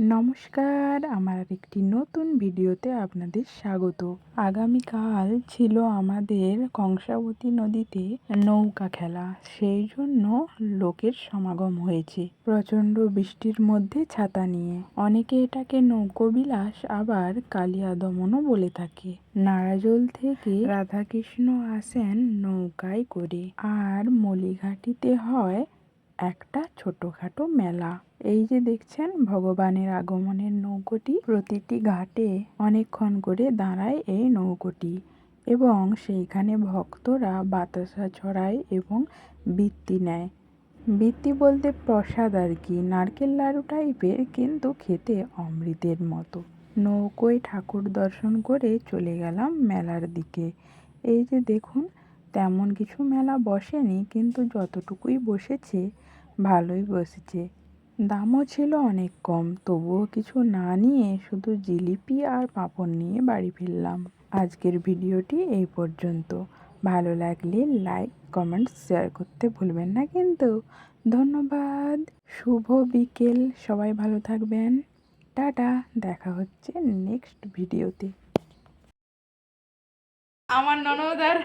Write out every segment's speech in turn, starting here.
নমস্কার, আমার একটি নতুন ভিডিওতে আপনাদের স্বাগত। আগামীকাল ছিল আমাদের কংসাবতী নদীতে নৌকা খেলা, সেই জন্য লোকের সমাগম হয়েছে। প্রচণ্ড বৃষ্টির মধ্যে ছাতা নিয়ে। অনেকে এটাকে নৌকোবিলাস, আবার কালিয়া দমনও বলে থাকে। নারাজল থেকে রাধাকৃষ্ণ আসেন নৌকায় করে। আর মলিঘাটিতে হয় একটা ছোটখাটো মেলা। এই যে দেখছেন, ভগবানের আগমনের নৌকোটি প্রতিটি ঘাটে অনেকক্ষণ করে দাঁড়ায় এই নৌকোটি এবং সেইখানে ভক্তরা বাতাসা ছড়ায় এবং বৃত্তি নেয়। বৃত্তি বলতে প্রসাদ আর কি, নারকেল লাড়ু টাইপের কিন্তু খেতে অমৃতের মতো। নৌকোয় ঠাকুর দর্শন করে চলে গেলাম মেলার দিকে। এই যে দেখুন তেমন কিছু মেলা বসেনি, কিন্তু যতটুকুই বসেছে, ভালোই বসেছে। দামও ছিল অনেক কম, তবুও কিছু না নিয়ে শুধু জিলিপি আর পাঁপড় নিয়ে বাড়ি ফিরলাম। আজকের ভিডিওটি এই পর্যন্ত। ভালো লাগলে লাইক কমেন্ট শেয়ার করতে ভুলবেন না কিন্তু। ধন্যবাদ, শুভ বিকেল, সবাই ভালো থাকবেন। টাটা, দেখা হচ্ছে নেক্সট ভিডিওতে। আমার ননদ আর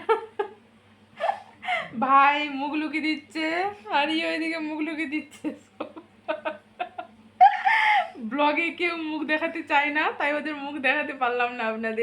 ভাই মুখ লুকি দিচ্ছে আর ওইদিকে মুখ লুকি দিচ্ছে। ব্লগে কেউ মুখ দেখাতে চায় না, তাই ওদের মুখ দেখাতে পারলাম না আপনাদের।